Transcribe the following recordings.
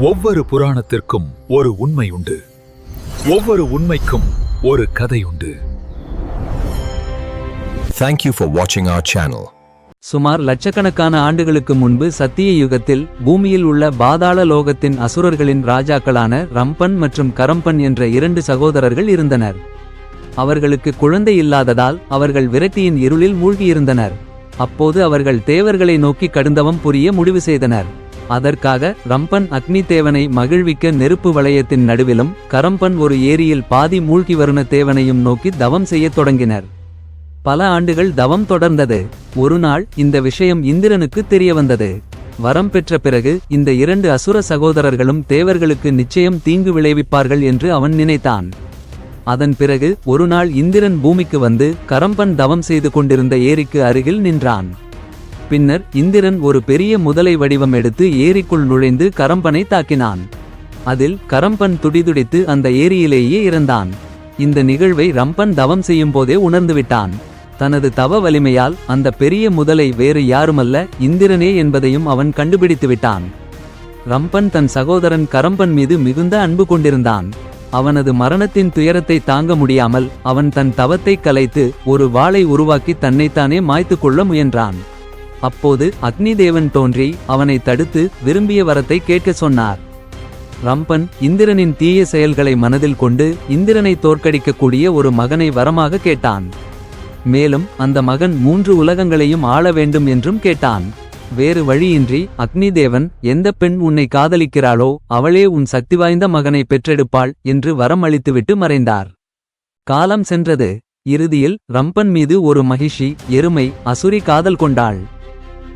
ஒவ்வொரு புராணத்திற்கும் ஒரு உண்மை உண்டு. ஒவ்வொரு உண்மைக்கும் ஒரு கதை உண்டு. Thank you for watching our channel. சுமார் லட்சக்கணக்கான ஆண்டுகளுக்கு முன்பு சத்திய யுகத்தில் பூமியில் உள்ள பாதாள லோகத்தின் அசுரர்களின் ராஜாக்களான ரம்பன் மற்றும் கரம்பன் என்ற இரண்டு சகோதரர்கள் இருந்தனர். அவர்களுக்கு குழந்தை இல்லாததால் அவர்கள் விரக்தியின் இருளில் மூழ்கியிருந்தனர். அப்போது அவர்கள் தேவர்களை நோக்கி கடுந்தவம் புரிய முடிவு செய்தனர். அதற்காக ரம்பன் அக்னி தேவனை மகிழ்விக்க நெருப்பு வளையத்தின் நடுவிலும் கரம்பன் ஒரு ஏரியில் பாதி மூழ்கி வருண தேவனையும் நோக்கி தவம் செய்யத் தொடங்கினர். பல ஆண்டுகள் தவம் தொடர்ந்தது. ஒரு நாள் இந்த விஷயம் இந்திரனுக்கு தெரிய வந்தது. வரம் பெற்ற பிறகு இந்த இரண்டு அசுர சகோதரர்களும் தேவர்களுக்கு நிச்சயம் தீங்கு விளைவிப்பார்கள் என்று அவன் நினைத்தான். அதன் பிறகு ஒரு நாள் இந்திரன் பூமிக்கு வந்து கரம்பன் தவம் செய்து கொண்டிருந்த ஏரிக்கு அருகில் நின்றான். பின்னர் இந்திரன் ஒரு பெரிய முதலை வடிவம் எடுத்து ஏரிக்குள் நுழைந்து கரம்பனை தாக்கினான். அதில் கரம்பன் துடிதுடித்து அந்த ஏரியிலேயே இறந்தான் இந்த நிகழ்வை ரம்பன் தவம் செய்யும் போதே உணர்ந்துவிட்டான் தனது தவ வலிமையால் அந்த பெரிய முதலை வேறு யாருமல்ல இந்திரனே என்பதையும் அவன் கண்டுபிடித்து விட்டான். ரம்பன் தன் சகோதரன் கரம்பன் மீது மிகுந்த அன்பு கொண்டிருந்தான். அவனது மரணத்தின் துயரத்தை தாங்க முடியாமல் அவன் தன் தவத்தை கலைத்து ஒரு வாளை உருவாக்கி தன்னைத்தானே மாய்த்துக் கொள்ள முயன்றான். அப்போது அக்னி தேவன் தோன்றி அவனை தடுத்து விரும்பிய வரத்தை கேட்கச் சொன்னார். ரம்பன் இந்திரனின் தீய செயல்களை மனதில் கொண்டு இந்திரனை தோற்கடிக்கக்கூடிய ஒரு மகனை வரமாக கேட்டான். மேலும் அந்த மகன் மூன்று உலகங்களையும் ஆள வேண்டும் என்றும் கேட்டான். வேறு வழியின்றி அக்னி தேவன் எந்த பெண் உன்னை காதலிக்கிறாளோ அவளே உன் சக்தி வாய்ந்த மகனை பெற்றெடுப்பாள் என்று வரம் அளித்துவிட்டு மறைந்தார். காலம் சென்றது. இறுதியில் ரம்பன் மீது ஒரு மகிஷி எருமை அசுரி காதல் கொண்டாள்.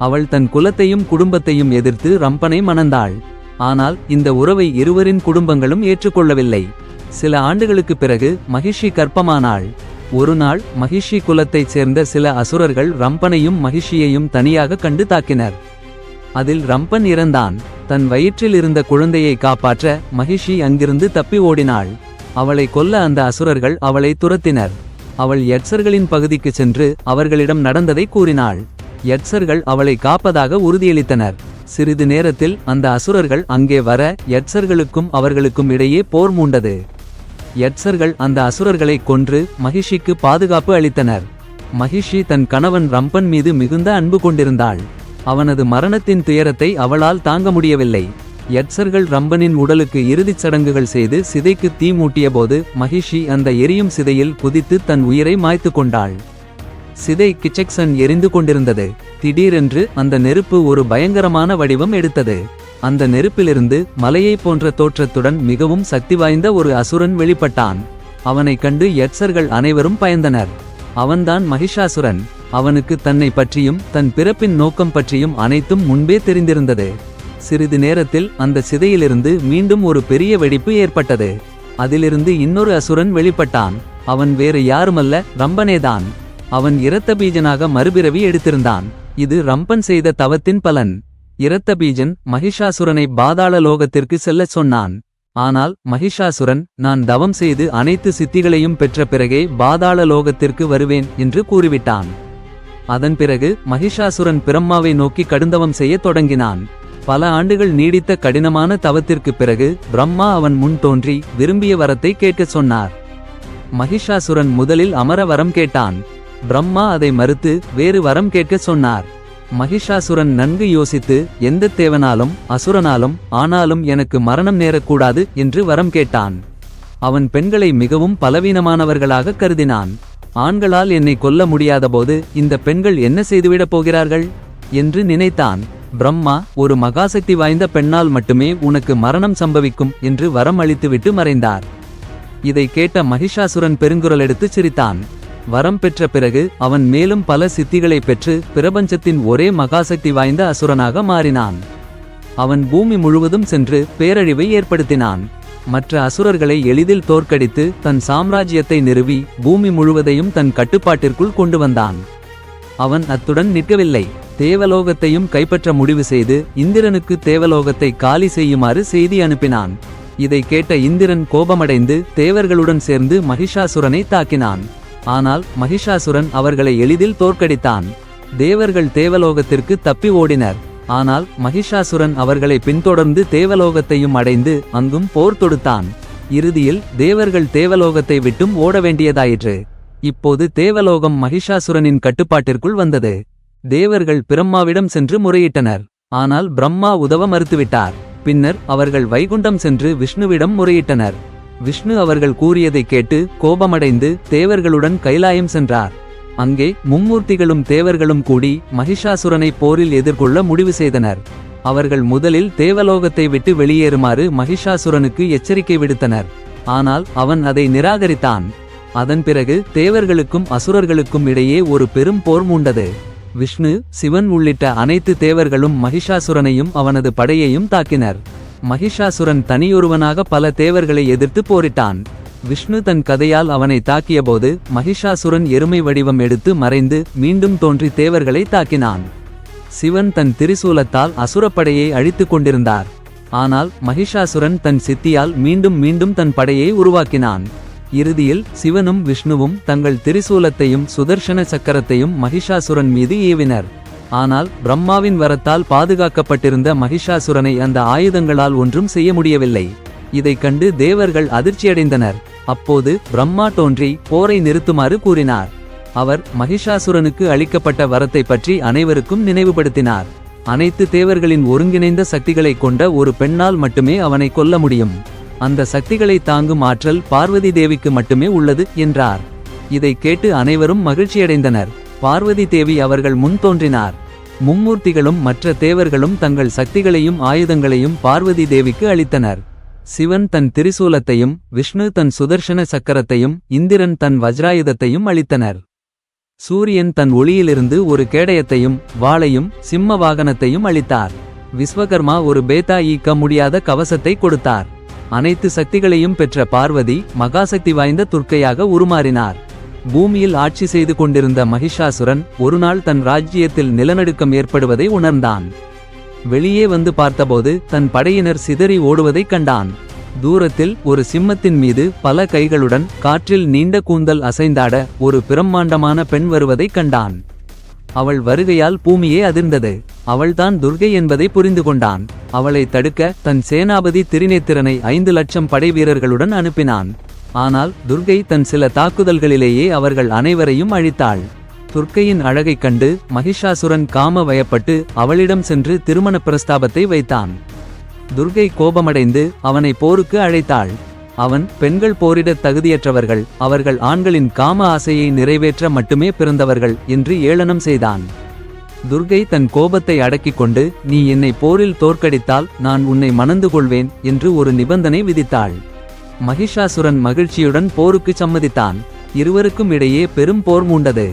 அவள் தன் குலத்தையும் குடும்பத்தையும் எதிர்த்து ரம்பனை மணந்தாள். ஆனால் இந்த உறவை இருவரின் குடும்பங்களும் ஏற்றுக்கொள்ளவில்லை. சில ஆண்டுகளுக்குப் பிறகு மகிஷி கற்பமானாள் ஒரு நாள் மகிஷி குலத்தைச் சேர்ந்த சில அசுரர்கள் ரம்பனையும் மகிஷியையும் தனியாக கண்டு தாக்கினர். அதில் ரம்பன் இறந்தான். தன் வயிற்றில் இருந்த குழந்தையை காப்பாற்ற மகிஷி அங்கிருந்து தப்பி ஓடினாள். அவளை கொல்ல அந்த அசுரர்கள் அவளை துரத்தினர். அவள் யட்சர்களின் பகுதிக்கு சென்று அவர்களிடம் நடந்ததை கூறினாள். யட்சர்கள் அவளை காப்பதாக உறுதியளித்தனர். சிறிது நேரத்தில் அந்த அசுரர்கள் அங்கே வர யட்சர்களுக்கும் அவர்களுக்கும் இடையே போர் மூண்டது. யட்சர்கள் அந்த அசுரர்களை கொன்று மகிஷிக்கு பாதுகாப்பு அளித்தனர். மகிஷி தன் கணவன் ரம்பன் மீது மிகுந்த அன்பு கொண்டிருந்தாள். அவனது மரணத்தின் துயரத்தை அவளால் தாங்க முடியவில்லை. யட்சர்கள் ரம்பனின் உடலுக்கு இறுதிச் சடங்குகள் செய்து சிதைக்கு தீ மூட்டியபோது மகிஷி அந்த எரியும் சிதையில் குதித்து தன் உயிரை மாய்த்து கொண்டாள். சிதை கிச்செக்சன் எரிந்து கொண்டிருந்தது. திடீரென்று அந்த நெருப்பு ஒரு பயங்கரமான வடிவம் எடுத்தது. அந்த நெருப்பிலிருந்து மலையைப் போன்ற தோற்றத்துடன் மிகவும் சக்தி வாய்ந்த ஒரு அசுரன் வெளிப்பட்டான். அவனைக் கண்டு யட்சர்கள் அனைவரும் பயந்தனர். அவன்தான் மகிஷாசுரன். அவனுக்கு தன்னை பற்றியும் தன் பிறப்பின் நோக்கம் பற்றியும் அனைத்தும் முன்பே தெரிந்திருந்தது. சிறிது நேரத்தில் அந்த சிதையிலிருந்து மீண்டும் ஒரு பெரிய வெடிப்பு ஏற்பட்டது. அதிலிருந்து இன்னொரு அசுரன் வெளிப்பட்டான். அவன் வேறு யாருமல்ல ரம்பனேதான். அவன் இரத்த பீஜனாக மறுபிறவி எடுத்திருந்தான். இது ரம்பன் செய்த தவத்தின் பலன். இரத்த பீஜன் மகிஷாசுரனை பாதாள லோகத்திற்கு செல்லச் சொன்னான். ஆனால் மகிஷாசுரன் நான் தவம் செய்து அனைத்து சித்திகளையும் பெற்ற பிறகே பாதாள லோகத்திற்கு வருவேன் என்று கூறிவிட்டான். அதன் பிறகு மகிஷாசுரன் பிரம்மாவை நோக்கி கடுந்தவம் செய்யத் தொடங்கினான். பல ஆண்டுகள் நீடித்த கடினமான தவத்திற்குப் பிறகு பிரம்மா அவன் முன் தோன்றி விரும்பிய வரத்தை கேட்கச் சொன்னார். மகிஷாசுரன் முதலில் அமர வரம் கேட்டான். பிரம்மா அதை மறுத்து வேறு வரம் கேட்கச் சொன்னார். மகிஷாசுரன் நன்கு யோசித்து எந்த தேவனாலும் அசுரனாலும் ஆனாலும் எனக்கு மரணம் நேரக்கூடாது என்று வரம் கேட்டான். அவன் பெண்களை மிகவும் பலவீனமானவர்களாக கருதினான். ஆண்களால் என்னை கொல்ல முடியாதபோது இந்த பெண்கள் என்ன செய்துவிடப் போகிறார்கள்? என்று நினைத்தான். பிரம்மா ஒரு மகாசக்தி வாய்ந்த பெண்ணால் மட்டுமே உனக்கு மரணம் சம்பவிக்கும் என்று வரம் அளித்துவிட்டு மறைந்தார். இதை கேட்ட மகிஷாசுரன் பெருங்குரல் எடுத்துச் சிரித்தான். வரம் பெற்ற பிறகு அவன் மேலும் பல சித்திகளை பெற்று பிரபஞ்சத்தின் ஒரே மகாசக்தி வாய்ந்த அசுரனாக மாறினான். அவன் பூமி முழுவதும் சென்று பேரழிவை ஏற்படுத்தினான். மற்ற அசுரர்களை எளிதில் தோற்கடித்து தன் சாம்ராஜ்யத்தை நிறுவி பூமி முழுவதையும் தன் கட்டுப்பாட்டிற்குள் கொண்டு வந்தான். அவன் அத்துடன் நிற்கவில்லை. தேவலோகத்தையும் கைப்பற்ற முடிவு செய்து இந்திரனுக்கு தேவலோகத்தை காலி செய்யுமாறு செய்தி அனுப்பினான். இதை கேட்ட இந்திரன் கோபமடைந்து தேவர்களுடன் சேர்ந்து மகிஷாசுரனை தாக்கினான். ஆனால் மகிஷாசுரன் அவர்களை எளிதில் தோற்கடித்தான். தேவர்கள் தேவலோகத்திற்கு தப்பி ஓடினர். ஆனால் மகிஷாசுரன் அவர்களை பின்தொடர்ந்து தேவலோகத்தையும் அடைந்து அங்கும் போர் தொடுத்தான். இறுதியில் தேவர்கள் தேவலோகத்தை விட்டும் ஓட வேண்டியதாயிற்று. இப்போது தேவலோகம் மகிஷாசுரனின் கட்டுப்பாட்டிற்குள் வந்தது. தேவர்கள் பிரம்மாவிடம் சென்று முறையிட்டனர். ஆனால் பிரம்மா உதவ மறுத்துவிட்டார். பின்னர் அவர்கள் வைகுண்டம் சென்று விஷ்ணுவிடம் முறையிட்டனர். விஷ்ணு அவர்கள் கூறியதைக் கேட்டு கோபமடைந்து தேவர்களுடன் கைலாயம் சென்றார். அங்கே மும்மூர்த்திகளும் தேவர்களும் கூடி மகிஷாசுரனை போரில் எதிர்கொள்ள முடிவு செய்தனர். அவர்கள் முதலில் தேவலோகத்தை விட்டு வெளியேறுமாறு மகிஷாசுரனுக்கு எச்சரிக்கை விடுத்தனர். ஆனால் அவன் அதை நிராகரித்தான். அதன் பிறகு தேவர்களுக்கும் அசுரர்களுக்கும் இடையே ஒரு பெரும் போர் மூண்டது. விஷ்ணு சிவன் உள்ளிட்ட அனைத்து தேவர்களும் மகிஷாசுரனையும் அவனது படையையும் தாக்கினர். மகிஷாசுரன் தனியொருவனாக பல தேவர்களை எதிர்த்து போரிட்டான். விஷ்ணு தன் கதையால் அவனை தாக்கியபோது மகிஷாசுரன் எருமை வடிவம் எடுத்து மறைந்து மீண்டும் தோன்றி தேவர்களை தாக்கினான். சிவன் தன் திரிசூலத்தால் அசுரப்படையை அழித்துக் கொண்டிருந்தார். ஆனால் மகிஷாசுரன் தன் சித்தியால் மீண்டும் மீண்டும் தன் படையை உருவாக்கினான். இறுதியில் சிவனும் விஷ்ணுவும் தங்கள் திரிசூலத்தையும் சுதர்சன சக்கரத்தையும் மகிஷாசுரன் மீது ஏவினர். ஆனால் பிரம்மாவின் வரத்தால் பாதுகாக்கப்பட்டிருந்த மகிஷாசுரனை அந்த ஆயுதங்களால் ஒன்றும் செய்ய முடியவில்லை. இதைக் கண்டு தேவர்கள் அதிர்ச்சியடைந்தனர். அப்போது பிரம்மா தோன்றி போரை நிறுத்துமாறு கூறினார். அவர் மகிஷாசுரனுக்கு அளிக்கப்பட்ட வரத்தை பற்றி அனைவருக்கும் நினைவுபடுத்தினார். அனைத்து தேவர்களின் ஒருங்கிணைந்த சக்திகளைக் கொண்ட ஒரு பெண்ணால் மட்டுமே அவனை கொல்ல முடியும். அந்த சக்திகளை தாங்கும் ஆற்றல் பார்வதி தேவிக்கு மட்டுமே உள்ளது என்றார். இதைக் கேட்டு அனைவரும் மகிழ்ச்சியடைந்தனர். பார்வதி தேவி அவர்கள் முன் தோன்றினார். மும்மூர்த்திகளும் மற்ற தேவர்களும் தங்கள் சக்திகளையும் ஆயுதங்களையும் பார்வதி தேவிக்கு அளித்தனர். சிவன் தன் திரிசூலத்தையும் விஷ்ணு தன் சுதர்ஷன சக்கரத்தையும் இந்திரன் தன் வஜ்ராயுதத்தையும் அளித்தனர். சூரியன் தன் ஒளியிலிருந்து ஒரு கேடயத்தையும் வாளையும் சிம்ம வாகனத்தையும் அளித்தார். விஸ்வகர்மா ஒரு பேதா ஈக்க முடியாத கவசத்தை கொடுத்தார். அனைத்து சக்திகளையும் பெற்ற பார்வதி மகாசக்தி வாய்ந்த துர்க்கையாக உருமாறினார். பூமியில் ஆட்சி செய்து கொண்டிருந்த மகிஷாசுரன் ஒருநாள் தன் ராஜ்ஜியத்தில் நிலநடுக்கம் ஏற்படுவதை உணர்ந்தான். வெளியே வந்து பார்த்தபோது தன் படையினர் சிதறி ஓடுவதைக் கண்டான். தூரத்தில் ஒரு சிம்மத்தின் மீது பல கைகளுடன் காற்றில் நீண்ட கூந்தல் அசைந்தாட ஒரு பிரம்மாண்டமான பெண் வருவதைக் கண்டான். அவள் வருகையால் பூமியே அதிர்ந்தது. அவள்தான் துர்கை என்பதை புரிந்து கொண்டான். அவளை தடுக்க தன் சேனாபதி திரிநேத்திரனை ஐந்து லட்சம் படை வீரர்களுடன் அனுப்பினான். ஆனால் துர்கை தன் சில தாக்குதல்களிலேயே அவர்கள் அனைவரையும் அழித்தாள். துர்க்கையின் அழகைக் கண்டு மகிஷாசுரன் காம வயப்பட்டு அவளிடம் சென்று திருமண பிரஸ்தாபத்தை வைத்தான். துர்கை கோபமடைந்து அவனை போருக்கு அழைத்தாள். அவன் பெண்கள் போரிடத் தகுதியற்றவர்கள் அவர்கள் ஆண்களின் காம ஆசையை நிறைவேற்ற மட்டுமே பிறந்தவர்கள் என்று ஏளனம் செய்தான். துர்கை தன் கோபத்தை அடக்கிக் கொண்டு நீ என்னை போரில் தோற்கடித்தால் நான் உன்னை மணந்து கொள்வேன் என்று ஒரு நிபந்தனை விதித்தாள். மகிஷாசுரன் மகிழ்ச்சியுடன் போருக்கு சம்மதித்தான். இருவருக்கும் இடையே பெரும் போர் மூண்டது.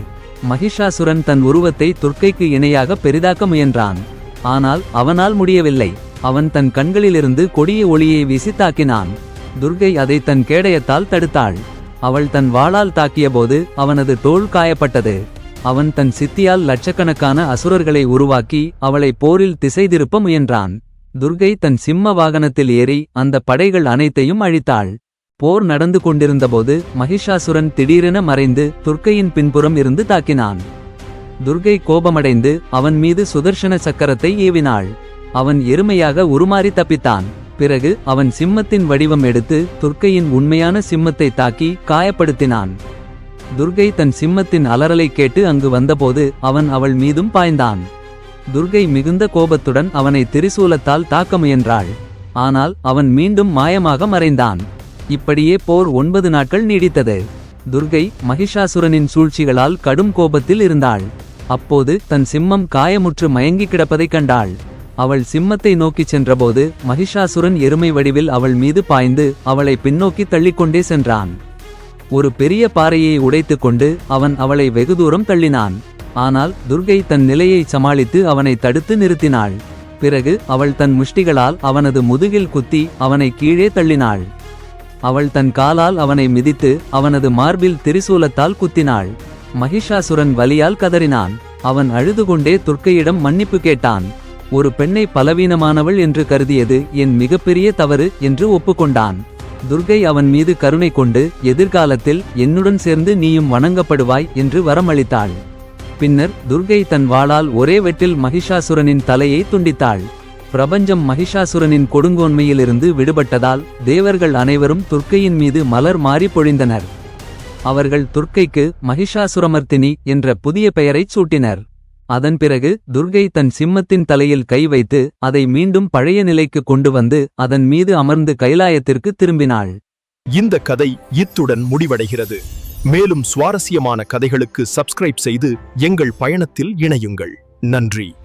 மகிஷாசுரன் தன் உருவத்தை துர்க்கைக்கு இணையாக பெரிதாக்க முயன்றான். ஆனால் அவனால் முடியவில்லை. அவன் தன் கண்களிலிருந்து கொடிய ஒளியை வீசி தாக்கினான். துர்கை அதை தன் கேடயத்தால் தடுத்தாள். அவள் தன் வாளால் தாக்கியபோது அவனது தோல் காயப்பட்டது. அவன் தன் சித்தியால் லட்சக்கணக்கான அசுரர்களை உருவாக்கி அவளை போரில் திசை திருப்ப முயன்றான். துர்கை தன் சிம்ம வாகனத்தில் ஏறி அந்த படைகள் அனைத்தையும் அழித்தாள். போர் நடந்து கொண்டிருந்தபோது மகிஷாசுரன் திடீரென மறைந்து துர்க்கையின் பின்புறம் இருந்து தாக்கினான். துர்கை கோபமடைந்து அவன் மீது சுதர்ஷன சக்கரத்தை ஏவினாள். அவன் எருமையாக உருமாறி தப்பித்தான். பிறகு அவன் சிம்மத்தின் வடிவம் எடுத்து துர்க்கையின் உண்மையான சிம்மத்தை தாக்கி காயப்படுத்தினான். துர்கை தன் சிம்மத்தின் அலறலை கேட்டு அங்கு வந்தபோது அவன் அவள் மீதும் பாய்ந்தான். துர்கை மிகுந்த கோபத்துடன் அவனை திரிசூலத்தால் தாக்க முயன்றாள். ஆனால் அவன் மீண்டும் மாயமாக மறைந்தான். இப்படியே போர் ஒன்பது நாட்கள் நீடித்தது. துர்கை மகிஷாசுரனின் சூழ்ச்சிகளால் கடும் கோபத்தில் இருந்தாள். அப்போது தன் சிம்மம் காயமுற்று மயங்கி கிடப்பதைக் கண்டாள். அவள் சிம்மத்தை நோக்கிச் சென்றபோது மகிஷாசுரன் எருமை வடிவில் அவள் மீது பாய்ந்து அவளை பின்னோக்கி தள்ளிக்கொண்டே சென்றான். ஒரு பெரிய பாறையை உடைத்துக் கொண்டு அவன் அவளை வெகு தூரம் தள்ளினான். ஆனால் துர்கை தன் நிலையை சமாளித்து அவனை தடுத்து நிறுத்தினாள். பிறகு அவள் தன் முஷ்டிகளால் அவனது முதுகில் குத்தி அவனை கீழே தள்ளினாள். அவள் தன் காலால் அவனை மிதித்து அவனது மார்பில் திரிசூலத்தால் குத்தினாள். மகிஷாசுரன் வலியால் கதறினான். அவன் அழுதுகொண்டே துர்க்கையிடம் மன்னிப்பு கேட்டான். ஒரு பெண்ணை பலவீனமானவள் என்று கருதியது என் மிகப்பெரிய தவறு என்று ஒப்புக்கொண்டான். துர்கை அவன் மீது கருணை கொண்டு எதிர்காலத்தில் என்னுடன் சேர்ந்து நீயும் வணங்கப்படுவாய் என்று வரமளித்தாள். பின்னர் துர்கை தன் வாளால் ஒரே வெட்டில் மகிஷாசுரனின் தலையை துண்டித்தாள். பிரபஞ்சம் மகிஷாசுரனின் கொடுங்கோன்மையிலிருந்து விடுபட்டதால் தேவர்கள் அனைவரும் துர்க்கையின் மீது மலர் மாறி பொழிந்தனர். அவர்கள் துர்க்கைக்கு மகிஷாசுரமர்த்தினி என்ற புதிய பெயரைச் சூட்டினர். அதன் பிறகு துர்கை தன் சிம்மத்தின் தலையில் கை வைத்து அதை மீண்டும் பழைய நிலைக்கு கொண்டு வந்து அதன் மீது அமர்ந்து கைலாயத்திற்கு திரும்பினாள். இந்த கதை இத்துடன் முடிவடைகிறது. மேலும் சுவாரஸ்யமான கதைகளுக்கு சப்ஸ்கிரைப் செய்து எங்கள் பயணத்தில் இணையுங்கள். நன்றி.